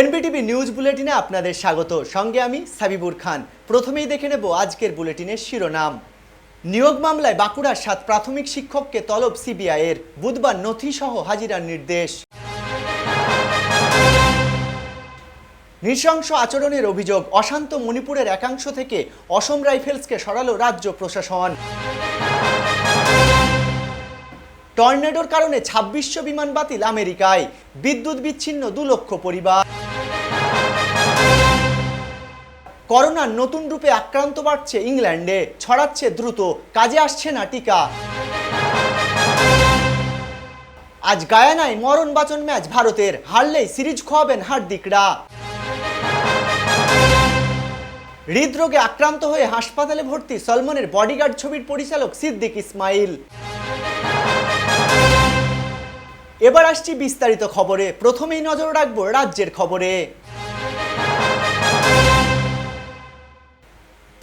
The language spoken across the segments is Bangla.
এনবিটিভি নিউজ বুলেটিনে আপনাদের স্বাগত। সঙ্গে আমি সাবিবুর খান। প্রথমেই দেখে নেব আজকের বুলেটিনের শিরোনাম। নিয়োগ মামলায় বাঁকুড়ার সাত প্রাথমিক শিক্ষককে তলব সিবিআইয়ের। বুধবার নথিসহ হাজিরার নির্দেশ। নৃশংস আচরণের অভিযোগ, অশান্ত মণিপুরের একাংশ থেকে অসম রাইফেলসকে সরালো রাজ্য প্রশাসন। টর্নেডোর কারণে ছাব্বিশশো বিমান বাতিল আমেরিকায়। বিদ্যুৎ বিচ্ছিন্ন দু লক্ষ পরিবার। করোনার নতুন রূপে আক্রান্ত বাড়ছে ইংল্যান্ডে, ছড়াচ্ছে দ্রুত, কাজে আসছে না টিকা। আজ গায়ানায় মরণ বাচন ম্যাচ ভারতের, হারলেই সিরিজ খোয়াবেন হার্দিকরা। হৃদরোগে আক্রান্ত হয়ে হাসপাতালে ভর্তি সলমনের বডিগার্ড ছবির পরিচালক সিদ্দিক ইসমাইল। এবার আসছি বিস্তারিত খবরে, প্রথমেই নজর রাখব রাজ্যের খবরে।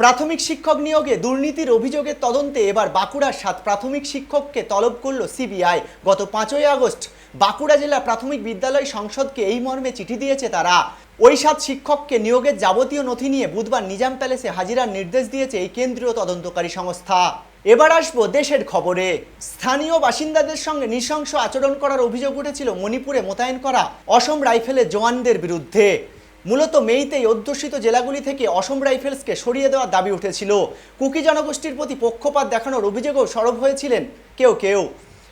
প্রাথমিক শিক্ষক নিয়োগে দুর্নীতির অভিযোগের তদন্তে এবার বাঁকুড়ার সাত প্রাথমিক শিক্ষককে তলব করল সিবিআই। গত পাঁচই আগস্ট বাঁকুড়া জেলা প্রাথমিক বিদ্যালয় সংসদকে এই মর্মে চিঠি দিয়েছে তারা। ওই সাত শিক্ষককে নিয়োগের যাবতীয় নথি নিয়ে বুধবার নিজাম প্যালেসে হাজিরার নির্দেশ দিয়েছে এই কেন্দ্রীয় তদন্তকারী সংস্থা। এবার আসব দেশের খবরে। স্থানীয় বাসিন্দাদের সঙ্গে নৃশংস আচরণ করার অভিযোগ উঠেছিল মণিপুরে মোতায়েন করা অসম রাইফেলের জওয়ানদের বিরুদ্ধে। মূলত মেইতেই অধ্যুষিত জেলাগুলি থেকে অসম রাইফেলসকে সরিয়ে দেওয়ার দাবি উঠেছিল। কুকি জনগোষ্ঠীর প্রতি পক্ষপাত দেখানোর অভিযোগও সরব হয়েছিলেন কেউ কেউ।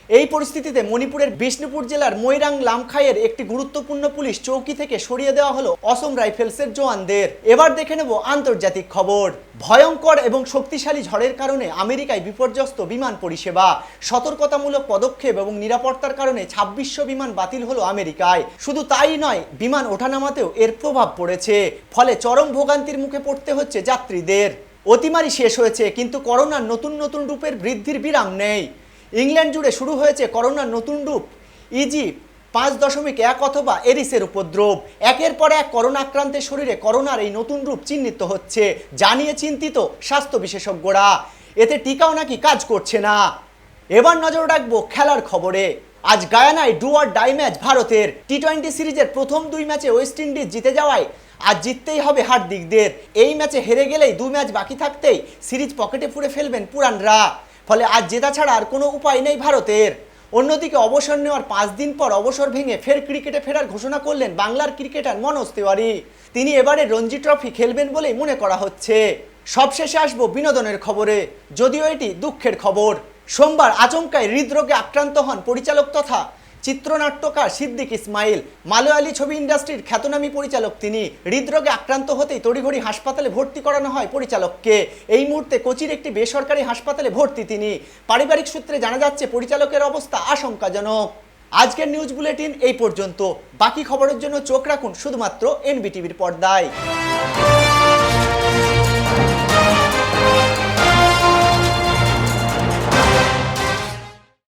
এই পরিস্থিতিতে মণিপুরের বিষ্ণুপুর জেলার মৈরাং লামখাইয়ের একটি গুরুত্বপূর্ণ পুলিশ চৌকি থেকে সরিয়ে দেওয়া হলো অসম রাইফেলসের জওয়ানদের। এবার দেখে নেব আন্তর্জাতিক খবর। ভয়ঙ্কর এবং শক্তিশালী ঝড়ের কারণে আমেরিকায় বিপর্যস্ত বিমান পরিষেবা। সতর্কতামূলক পদক্ষেপ এবং নিরাপত্তার কারণে ছাব্বিশশো বিমান বাতিল হলো আমেরিকায়। শুধু তাই নয়, বিমান ওঠানামাতেও এর প্রভাব পড়েছে। ফলে চরম ভোগান্তির মুখে পড়তে হচ্ছে যাত্রীদের। অতিমারি শেষ হয়েছে, কিন্তু করোনার নতুন নতুন রূপের বৃদ্ধির বিরাম নেই। ইংল্যান্ড জুড়ে শুরু হয়েছে করোনার নতুন রূপ। ইজিপ্ট পাঁচ দশমিক এক অথবা এরিসের উপদ্রব। একের পর এক করোনা আক্রান্তের শরীরে করোনার এই নতুন রূপ চিহ্নিত হচ্ছে, জানিয়ে চিন্তিত স্বাস্থ্য বিশেষজ্ঞরা। এতে টিকাও নাকি কাজ করছে না। এবার নজর রাখব খেলার খবরে। আজ গায়ানায় ডু আর ডাই ম্যাচ ভারতের। টি টোয়েন্টি সিরিজের প্রথম দুই ম্যাচে ওয়েস্ট ইন্ডিজ জিতে যাওয়ায় আজ জিততেই হবে হার্দিকদের। এই ম্যাচে হেরে গেলেই দুই ম্যাচ বাকি থাকতেই সিরিজ পকেটে পুরে ফেলবেন পুরানরা। ফলে আজ জেতা ছাড়া আর কোনো উপায় নেই ভারতের। অন্যদিকে অবসর নেওয়ার পাঁচ দিন পর অবসর ভেঙে ফের ক্রিকেটে ফেরার ঘোষণা করলেন বাংলার ক্রিকেটার মনোজ তিওয়ারি। তিনি এবারে রঞ্জি ট্রফি খেলবেন বলেই মনে করা হচ্ছে। সবশেষে আসব বিনোদনের খবরে, যদিও এটি দুঃখের খবর। সোমবার আচমকায় হৃদরোগে আক্রান্ত হন পরিচালক তথা চিত্রনাট্যকার সিদ্দিক ইসমাইল, মালয়ালি ছবি ইন্ডাস্ট্রির খ্যাতনামী পরিচালক তিনি, হৃদরোগে আক্রান্ত হতেই তড়িঘড়ি হাসপাতালে ভর্তি করানো হয় পরিচালককে। এই মুহূর্তে কোচির একটি বেসরকারি হাসপাতালে ভর্তি তিনি। পারিবারিক সূত্রে জানা যাচ্ছে, পরিচালকের অবস্থা আশঙ্কাজনক। আজকের নিউজ বুলেটিন এই পর্যন্ত। বাকি খবরের জন্য চোখ রাখুন শুধুমাত্র এনবিটিভির পর্দায়।